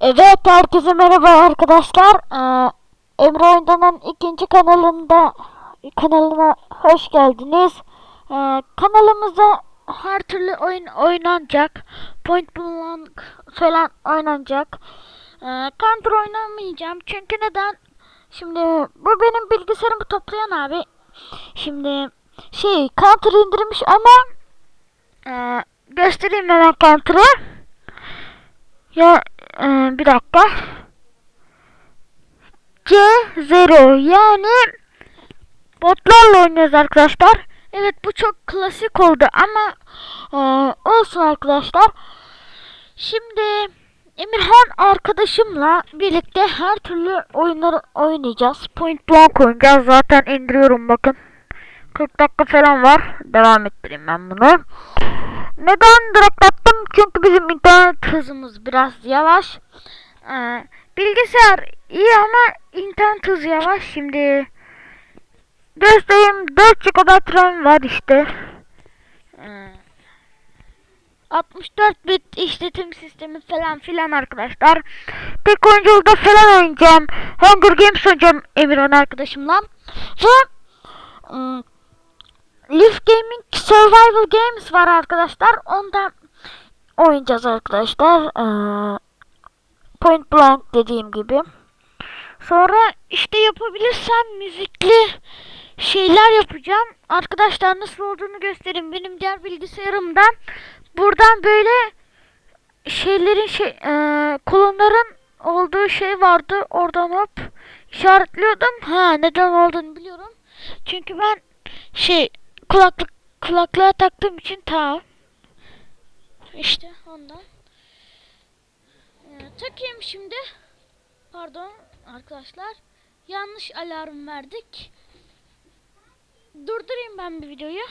Evet herkese merhaba arkadaşlar. Ee, Emre Oyundan'ın ikinci kanalında kanalına hoş geldiniz. Ee, kanalımızda her türlü oyun oynanacak. Point blank falan oynanacak. Ee, Counter oynamayacağım çünkü neden? Şimdi bu benim bilgisayarımı toplayan abi. Şimdi şey Counter indirmiş ama ee, göstereyim hemen Counter'ı. Ya e, bir dakika. C0 yani botlarla oynuyoruz arkadaşlar. Evet bu çok klasik oldu ama e, olsun arkadaşlar. Şimdi Emirhan arkadaşımla birlikte her türlü oyunları oynayacağız. Point blank oynayacağız. Zaten indiriyorum bakın. 40 dakika falan var. Devam ettireyim ben bunu. Neden direkt attım? Çünkü bizim internet hızımız biraz yavaş. Ee, bilgisayar iyi ama internet hızı yavaş. Şimdi göstereyim 4 GB RAM var işte. Ee, 64 bit işletim sistemi falan filan arkadaşlar. Tek oyunculuda falan oynayacağım. Hunger Games oynayacağım Emirhan arkadaşımla. Ve Leaf Gaming Survival Games var arkadaşlar. Onda oynayacağız arkadaşlar. Ee, Point Blank dediğim gibi. Sonra işte yapabilirsem müzikli şeyler yapacağım. Arkadaşlar nasıl olduğunu göstereyim. Benim diğer bilgisayarımdan buradan böyle şeylerin şey e, kolonların olduğu şey vardı. Oradan hop işaretliyordum. Ha neden olduğunu biliyorum. Çünkü ben şey kulaklık kulaklığa taktığım için tamam. İşte ondan. Ee, takayım şimdi. Pardon arkadaşlar. Yanlış alarm verdik. Durdurayım ben bir videoyu.